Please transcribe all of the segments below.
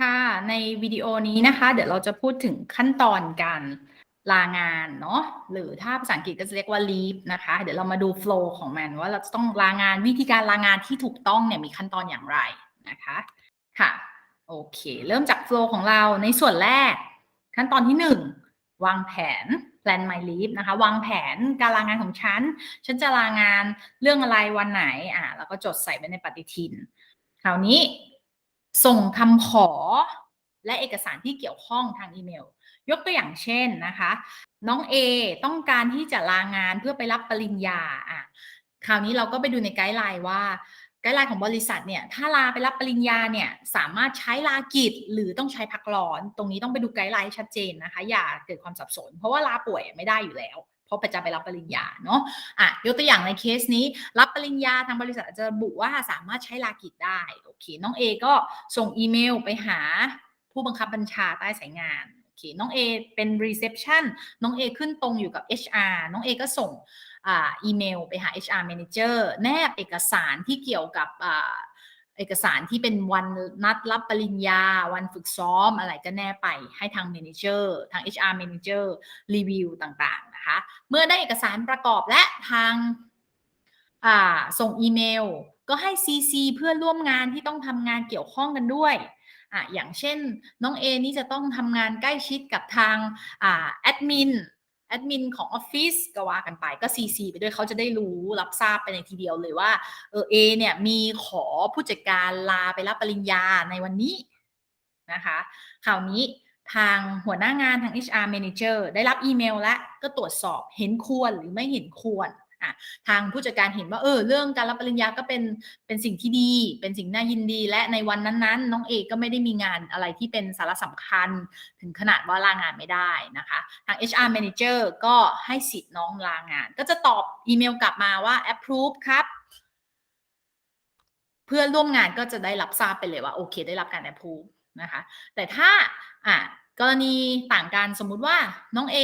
ค่ะ ในวิดีโอนี้นะคะ เดี๋ยวเราจะพูดถึงขั้นตอนการลางานเนาะหรือถ้าภาษาอังกฤษก็จะเรียกว่า leave นะคะ เดี๋ยวเรามาดู flow ของมัน ว่าเราจะต้องลางานวิธีการลางานที่ถูกต้องเนี่ยมีขั้นตอนอย่างไรนะคะค่ะโอเค เริ่มจาก flow ของเราในส่วนแรก ขั้นตอนที่ 1 วางแผน plan my leave นะคะ วางแผนการลางานของฉัน ฉันจะลางานเรื่องอะไรวันไหนอ่าแล้วก็จดใส่ไว้ในปฏิทิน คราวนี้ ส่งคำขอและเอกสารที่เกี่ยวข้องทางอีเมล ยกตัวอย่างเช่นนะคะ น้อง A ต้องการที่จะลางานเพื่อไปรับปริญญาอะคราวนี้เราก็ไปดูในไกด์ไลน์ว่า ไกด์ไลน์ของบริษัทเนี่ยถ้าลาไปรับปริญญาเนี่ยสามารถใช้ลากิจหรือต้องใช้พักร้อน ตรงนี้ต้องไปดูไกด์ไลน์ชัดเจนนะคะ อย่าเกิดความสับสน เพราะว่าลาป่วยไม่ได้อยู่แล้ว เพราะประจะไปรับปริญญาเนาะอะยกตัวอย่างในเคสนี้ รับปริญญาทางบริษัทอาจจะระบุว่าสามารถใช้ลากิจได้โอเคน้องเอก็ส่งอีเมลไปหาผู้บังคับบัญชาใต้สายงานโอเคน้องเอเป็น reception น้องเอขึ้นตรงอยู่กับ HR น้องเอก็ส่ง อีเมลไปหา HR manager แนบเอกสารที่เกี่ยวกับเอกสารที่เป็นวันนัดรับปริญญา วันฝึกซ้อมอะไรก็แน่ไปให้ทาง manager ทาง HR manager รีวิวต่างๆนะคะ เมื่อได้เอกสารประกอบและทางส่งอีเมล ก็ให้ CC เพื่อนร่วมงานที่ต้องทำงานเกี่ยวข้องกันด้วยอะอย่างเช่นน้องเอนี่จะต้องทำงานใกล้ชิดกับทางอ่าแอดมิน แอดมินของออฟฟิศก็ว่ากันไปก็ CC ไปด้วยเขาจะได้รู้รับทราบไปในทีเดียวเลยว่าเออเอเนี่ยมีขอผู้จัดการลาไปรับปริญญาในวันนี้นะคะคราวนี้ทางหัวหน้างานทาง HR Manager ได้รับอีเมลแล้วก็ตรวจสอบเห็นควรหรือไม่เห็นควร อะทางผู้จัดการเห็นว่าเออเรื่องการรับปริญญาก็เป็นเป็นสิ่งที่ดี เป็นสิ่งน่ายินดี และในวันนั้นๆ น้องเอกก็ไม่ได้มีงานอะไรที่เป็นสาระสำคัญ ถึงขนาดว่าลางานไม่ได้นะคะ ทาง HR Manager ก็ให้สิทธิ์น้องลางาน ก็จะตอบอีเมลกลับมาว่า approve ครับเพื่อนร่วมงานก็จะได้รับทราบไปเลยว่าโอเค ได้รับการ approve นะคะ แต่ถ้าอะกรณีต่างกันสมมุติว่าน้องเอ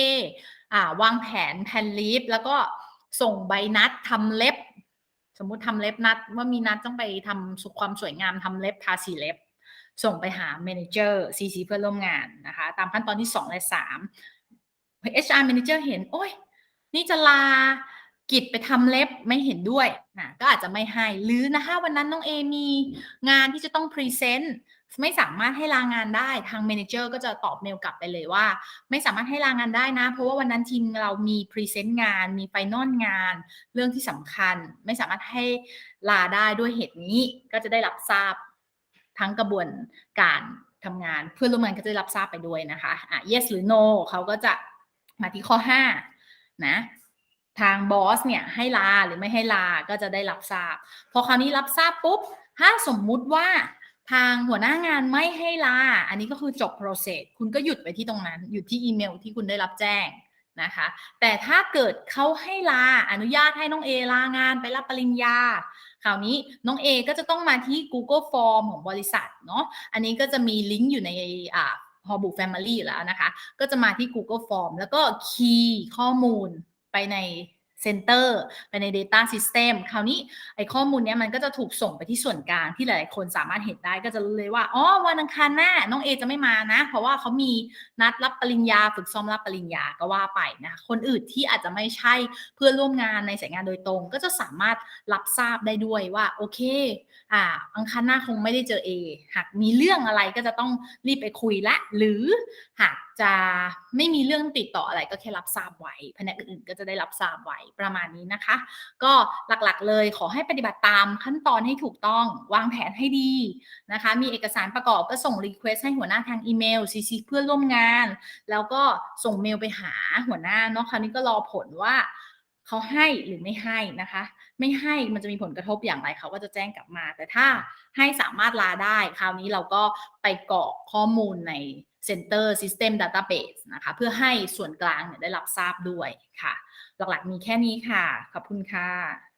อ่าวางแผนแผนลีฟแล้วก็ ส่งใบนัดทำเล็บ สมมุติทำเล็บนัดว่ามีนัดต้องไปทำสุขความสวยงามทำเล็บทาสีเล็บ ส่งไปหาเมนเจอร์ซีซีเพื่อร่วมงานนะคะ ตามขั้นตอนที่ 2 และ 3 HR Manager เห็น โอ้ย นี่จะลา กิจไปทำเล็บไม่เห็นด้วยนะก็อาจจะไม่ให้ หรือนะคะวันนั้นน้องเอมีงานที่จะต้องพรีเซนต์ไม่สามารถให้ลางานได้ทางเมนเจอร์ก็จะตอบเมลกลับไปเลยว่า ไม่สามารถให้ลางานได้นะ เพราะว่าวันนั้นทีมเรามีพรีเซนต์งาน มีไฟนอลงาน เรื่องที่สำคัญ ไม่สามารถให้ลาได้ด้วยเหตุนี้ก็จะได้รับทราบทั้งกระบวนการทำงาน เพื่อนร่วมงานก็จะรับทราบไปด้วยนะคะอะ yes หรือ no เขาก็จะมาที่ข้อ5นะ ทางบอสเนี่ยให้ลาหรือไม่ให้ลาก็จะได้รับทราบ พอคราวนี้รับทราบปุ๊บ ถ้าสมมุติว่าทางหัวหน้างานไม่ให้ลา อันนี้ก็คือจบ process คุณก็หยุดไปที่ตรงนั้น หยุดที่อีเมลที่คุณได้รับแจ้งนะคะ แต่ถ้าเกิดเขาให้ลาอนุญาตให้น้องเอลางานไปรับปริญญา คราวนี้น้องเอก็จะต้องมาที่ Google Form ของบริษัทเนาะ อันนี้ก็จะมีลิงก์อยู่ในอ่าฮอบุ Family แล้วนะคะ ก็จะมาที่ Google Form แล้วก็คีย์ข้อมูล ไปในเซนเตอร์ไปใน Data System คราวนี้ไอ้ข้อมูลเนี้ยมันก็จะถูกส่งไปที่ส่วนกลางที่หลายๆคนสามารถเห็นได้ก็จะรู้เลยว่าอ๋อวันอังคารหน้าน้องเอจะไม่มานะ เพราะว่าเขามีนัดรับปริญญาฝึกซ้อมรับปริญญาก็ว่าไปนะคนอื่นที่อาจจะไม่ใช่เพื่อร่วมงานในสายงานโดยตรง ก็จะสามารถรับทราบได้ด้วยว่าโอเคอ่าอังคารหน้าคงไม่ได้เจอเอหากมีเรื่องอะไรก็จะต้องรีบไปคุยละ หรือหาก จะไม่มีเรื่องติดต่ออะไรก็แค่รับทราบไว้แผนกอื่นๆก็จะได้รับทราบไว้ประมาณนี้นะคะ ก็หลักๆเลยขอให้ปฏิบัติตามขั้นตอนให้ถูกต้องวางแผนให้ดีนะคะ มีเอกสารประกอบก็ส่งรีเควสให้หัวหน้าทางอีเมลซีซีเพื่อร่วมงาน แล้วก็ส่งเมลไปหาหัวหน้าเนาะคราวนี้ก็รอผลว่าเขาให้หรือไม่ให้นะคะ ไม่ให้มันจะมีผลกระทบอย่างไรเขาก็จะแจ้งกลับมา แต่ถ้าให้สามารถลาได้ คราวนี้เราก็ไปกรอกข้อมูลใน Center System Database นะคะเพื่อให้ส่วนกลางเนี่ยได้รับทราบด้วยค่ะ หลักๆมีแค่นี้ค่ะ ขอบคุณค่ะ